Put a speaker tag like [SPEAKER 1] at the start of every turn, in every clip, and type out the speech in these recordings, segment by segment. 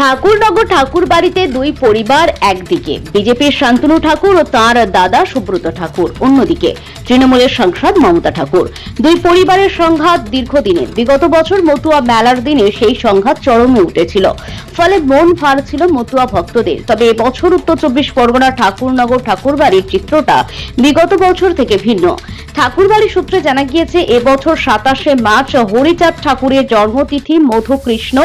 [SPEAKER 1] ঠাকুরনগর ঠাকুর বাড়িতে দুই পরিবার একদিকে। বিজেপির শান্তনু ঠাকুর ও তাঁর দাদা সুব্রত ঠাকুর অন্যদিকে। তৃণমূলের সাংসদ মমতা ঠাকুর। দুই পরিবারের সংঘাত দীর্ঘদিনের বিগত বছর মতুয়া মেলার দিনে সেই সংঘাত চরমে উঠেছিল। ফলে মন ভার ছিল মতুয়া ভক্তদের। তবে এবছর উত্তর চব্বিশ পরগনা ঠাকুরনগর ঠাকুরবাড়ির চিত্রটা বিগত বছর থেকে ভিন্ন। ঠাকুরবাড়ি সূত্রে জানা গিয়েছে, এবছর সাতাশে মার্চ হরিচাঁদ ঠাকুরের জন্মতিথি মধুকৃষ্ণ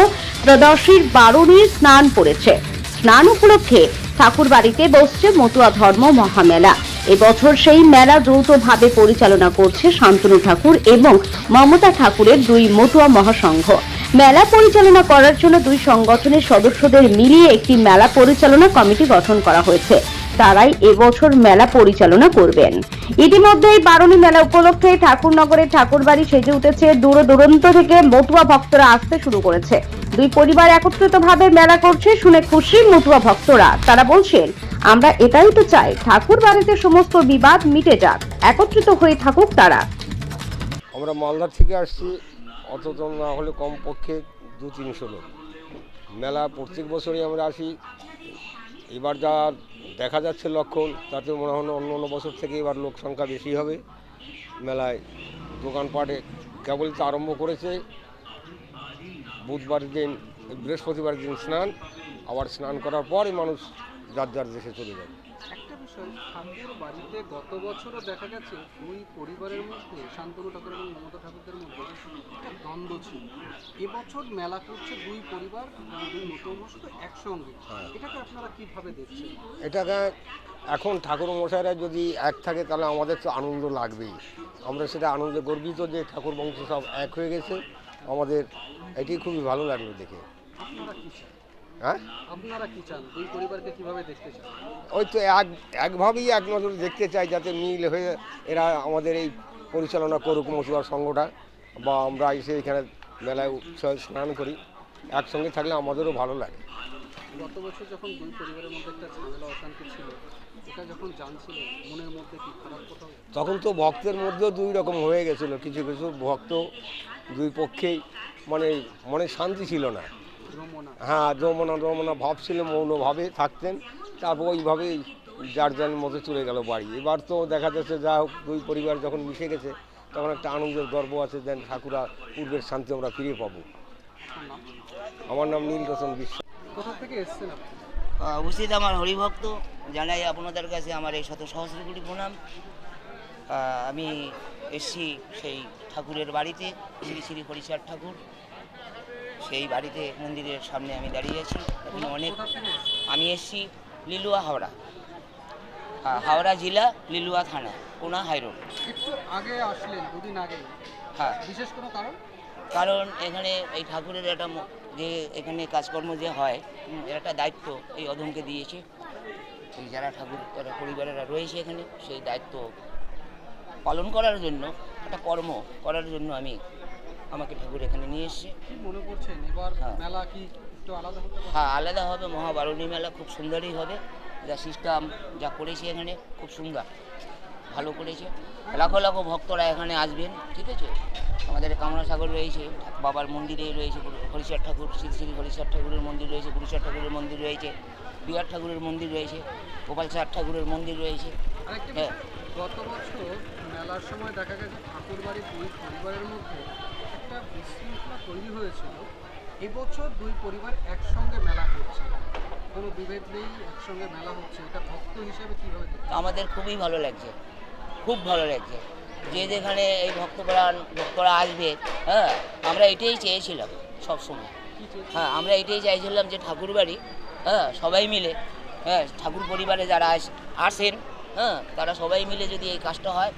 [SPEAKER 1] ত্রদশীর বারণীর স্নান পড়েছে স্নান উপলক্ষে ঠাকুর বাড়িতে বসছে মতুয়া ধর্ম মহামেলা। এবছর সেই মেলা যৌথভাবে পরিচালনা করছে শান্তনু ঠাকুর এবং মমতা ঠাকুরের দুই মতুয়া মহাসংঘ। মেলা পরিচালনা করার জন্য দুই সংগঠনের সদস্যদের মিলিয়ে একটি মেলা পরিচালনা কমিটি গঠন করা হয়েছে। তারাই এবছর মেলা পরিচালনা করবেন। ইতিমধ্যে এই বারণী মেলা উপলক্ষে ঠাকুরনগরের ঠাকুরবাড়ি সেজে উঠেছে দূর দূরান্ত থেকে মতুয়া ভক্তরা আসতে শুরু করেছে। দুই পরিবার একত্রিতভাবে মেলা করছে, শুনে খুশি মতুয়া ভক্তরা। তারা বলছেন, আমরা এটাই তো চাই ঠাকুর বাড়িতে সমস্ত বিবাদ মিটে যাক, একত্রিত হয়ে থাকুক তারা।
[SPEAKER 2] আমরা মালদার থেকে আসছি অত না হলে কমপক্ষে দু তিনশো লোক। মেলা প্রত্যেক বছরই আমরা আসি। এবার যা দেখা যাচ্ছে লক্ষণ, তাতে মনে হয় অন্য অন্য বছর থেকে এবার লোক সংখ্যা বেশি হবে। মেলায় দোকানপাটে কেবল তো আরম্ভ করেছে। বুধবার দিন বৃহস্পতিবার দিন স্নান, আবার স্নান করার পরই মানুষ যার যার দেশে চলে যাবে
[SPEAKER 3] একটা বিষয় ঠাকুর বাড়িতে গত বছরও দেখা গেছে দুই পরিবারের মধ্যে শান্তনু ঠাকুর এবং মমতা ঠাকুরদের মধ্যে একটা দ্বন্দ্ব ছিল। এবছর মেলা করছে দুই পরিবার দুই নতুন একসঙ্গে।
[SPEAKER 2] হ্যাঁ।
[SPEAKER 3] এটাকে আপনারা কীভাবে দেখছেন?
[SPEAKER 2] এটাকে এখন ঠাকুর মশাইরা যদি এক থাকে তাহলে আমাদের তো আনন্দ লাগবেই। আমরা সেটা আনন্দে গর্বিত যে ঠাকুর বংশ সব এক হয়ে গেছে। আমাদের এটি খুবই ভালো লাগল দেখে।
[SPEAKER 3] আপনারা কি
[SPEAKER 2] হ্যাঁ?
[SPEAKER 3] আপনারা কি চান? দুই পরিবারকে কীভাবে দেখতে চান?
[SPEAKER 2] ওই তো এক একভাবেই এক নজর দেখতে চাই যাতে মিল হয়ে এরা আমাদের এই পরিচালনা করুক মশুয়ার সংঘটা বা আমরা এসে এখানে মেলায় স্নান করি। একসঙ্গে থাকলে আমাদেরও ভালো লাগে।
[SPEAKER 3] গত বছর যখন দুই পরিবারের মধ্যে একটা ঝামেলা অশান্তি ছিল এটা যখন জানছিলেন মনের মধ্যে কি খারাপ কোথাও
[SPEAKER 2] তখন তো ভক্তের মধ্যেও দুই রকম হয়ে গেছিল। কিছু কিছু ভক্ত দুই পক্ষেই মানে মনে শান্তি ছিল না। হ্যাঁ যমনা যমনা ভাব ছিল মৌনভাবে থাকতেন। তারপর ওইভাবেই যার যার মতো চলে গেল বাড়ি। এবার তো দেখা যাচ্ছে যা হোক দুই পরিবার যখন মিশে গেছে তখন একটা আনন্দের গর্ব আছে দেন ঠাকুরা পূর্বের শান্তি আমরা ফিরে পাবো। আমার নাম নীল রতন বিশ্বাস।
[SPEAKER 3] কোথা থেকে এসেছেন আপনি?
[SPEAKER 4] উপস্থিত আমার হরিভক্ত জানাই আপনাদের কাছে আমার এই শত সহস্র কোটি প্রণাম। আমি এসছি সেই ঠাকুরের বাড়িতে শ্রী শ্রী হরিচার ঠাকুর। সেই বাড়িতে মন্দিরের সামনে আমি দাঁড়িয়ে আছি। এখানে অনেক? আমি এসছি লিলুয়া হাওড়া। হ্যাঁ, হাওড়া জেলা লিলুয়া থানা কোনা হাইরোড
[SPEAKER 3] একটু আগে আসলেন দুদিন আগে।
[SPEAKER 4] হ্যাঁ।
[SPEAKER 3] বিশেষ কোনো কারণ?
[SPEAKER 4] কারণ এখানে এই ঠাকুরের একটা যে এখানে কাজকর্ম যে হয় এর একটা দায়িত্ব এই অধমকে দিয়েছে। এই যারা ঠাকুর যারা পরিবারেরা রয়েছে এখানে সেই দায়িত্ব পালন করার জন্য একটা কর্ম করার জন্য আমি আমাকে ঠাকুর এখানে নিয়ে এসছে
[SPEAKER 3] কি মনে করছেন? এবার
[SPEAKER 4] হ্যাঁ।
[SPEAKER 3] মেলা কি একটু আলাদা হতে
[SPEAKER 4] হ্যাঁ আলাদা হবে। মহাবারণী মেলা খুব সুন্দরই হবে। যা সিস্টেম যা করেছে এখানে খুব সুন্দর। ভালো করেছে। লাখো লাখো ভক্তরা এখানে আসবেন ঠিক আছে? আমাদের কামনা সাগর রয়েছে বাবার মন্দিরে রয়েছে হরিশ্বর ঠাকুর শ্রী শ্রী হরিশ্বর ঠাকুরের মন্দির রয়েছে গুরুশ্বর ঠাকুরের মন্দির রয়েছে বিহার ঠাকুরের মন্দির রয়েছে গোপাল চাঁদ ঠাকুরের মন্দির রয়েছে। হ্যাঁ।
[SPEAKER 3] গত বছর মেলার সময় দেখা গেছে ঠাকুর বাড়ির দুই পরিবারের মধ্যে একটা বিশৃঙ্খলা তৈরি হয়েছিল। এবছর দুই পরিবার একসঙ্গে মেলা করছে। কোনো বিভেদ নেই একসঙ্গে মেলা হচ্ছে। এটা ভক্ত হিসেবে কীভাবে
[SPEAKER 4] আমাদের খুবই ভালো লাগছে। খুব ভালো লাগছে। যে যেখানে এই ভক্তপ্রাণ ভক্তরা আসবে হ্যাঁ আমরা এটাই চেয়েছিলাম সবসময়। হ্যাঁ আমরা এটাই চাইছিলাম যে ঠাকুর বাড়ি হ্যাঁ সবাই মিলে হ্যাঁ ঠাকুর পরিবারে যারা আস- আসেন হ্যাঁ তারা সবাই মিলে যদি এই কাজটা হয়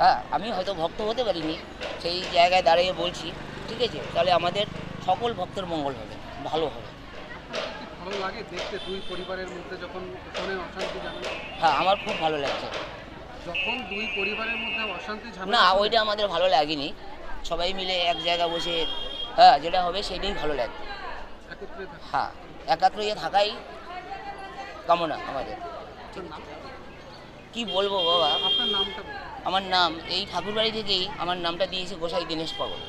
[SPEAKER 4] হ্যাঁ আমি হয়তো ভক্ত হতে পারিনি সেই জায়গায় দাঁড়িয়ে বলছি ঠিক আছে তাহলে আমাদের সকল ভক্তের মঙ্গল হবে ভালো হবে।
[SPEAKER 3] ভালো লাগে দেখতে দুই পরিবারের মধ্যে যখন ফোনে অশান্তি
[SPEAKER 4] হ্যাঁ আমার খুব ভালো লাগছে।
[SPEAKER 3] যখন দুই পরিবারের মধ্যে অশান্তি
[SPEAKER 4] না ওইটা আমাদের ভালো লাগেনি। সবাই মিলে এক জায়গায় বসে হ্যাঁ যেটা হবে সেটাই ভালো লাগবে হ্যাঁ একাত্র ইয়ে থাকাই কামনা আমাদের। কি বলব বাবা
[SPEAKER 3] আপনার নামটা।
[SPEAKER 4] আমার নাম এই ঠাকুরবাড়ি থেকেই আমার নামটা দিয়েছে গোসাই দিনেশ পাগল